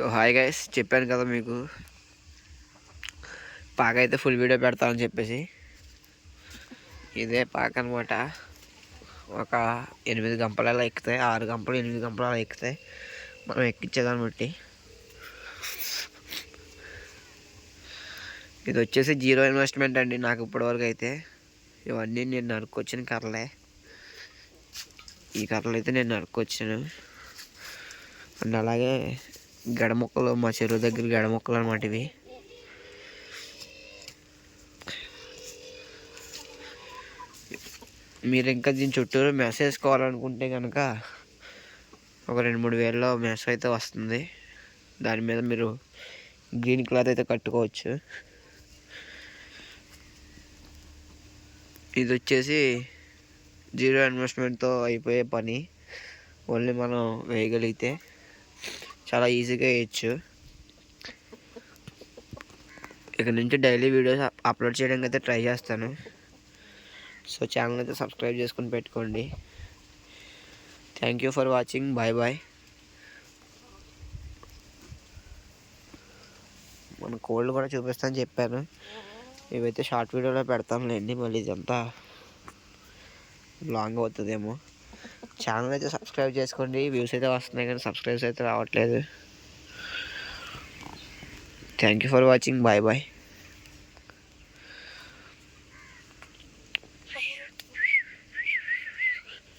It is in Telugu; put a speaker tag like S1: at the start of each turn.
S1: సో హాయ్ గైస్ చెప్పాను కదా మీకు. పాక అయితే ఫుల్ వీడియో పెడతామని చెప్పేసి. ఇదే పాక అనమాట ఒక ఎనిమిది గంపలు అలా ఎక్కుతాయి ఆరు గంపలు ఎనిమిది గంపలు అలా ఎక్కుతాయి. మనం ఎక్కించేదాన్ని బట్టి. ఇది వచ్చేసి జీరో ఇన్వెస్ట్మెంట్ అండి నాకు ఇప్పటివరకు అయితే. ఇవన్నీ నేను నరుక్కొచ్చిన కర్రలే. ఈ కర్రలు అయితే నేను నరుక్కొచ్చాను. అండ్ అలాగే గడ మొక్కలు మా చెరువు దగ్గర గడ మొక్కలు అనమాట ఇవి. మీరు ఇంకా దీని చుట్టూరు మెస్ వేసుకోవాలనుకుంటే కనుక ఒక రెండు మూడు వేలలో మెస్ అయితే వస్తుంది. దాని మీద మీరు గ్రీన్ క్లాత్ అయితే కట్టుకోవచ్చు. ఇది వచ్చేసి జీరో ఇన్వెస్ట్మెంట్తో అయిపోయే పని. ఓన్లీ మనం వేయగలిగితే. చాలా ఈజీగా వేయచ్చు ఇక నుంచి డైలీ వీడియోస్ అప్లోడ్ చేయడానికి అయితే ట్రై చేస్తాను. సో ఛానల్ అయితే సబ్స్క్రైబ్ చేసుకుని పెట్టుకోండి. Thank you for watching bye bye మన కోల్డ్ కూడా చూపిస్తాను చెప్పాను. ఇవైతే షార్ట్ వీడియోలో పెడతాంలేండి మళ్ళీ ఇదంతా లాంగ్ అవుతుందేమో. ఛానల్ అయితే సబ్స్క్రైబ్ చేసుకోండి. వ్యూస్ అయితే వస్తున్నాయి కానీ సబ్స్క్రైబ్స్ అయితే రావట్లేదు. Thank you for watching. Bye bye.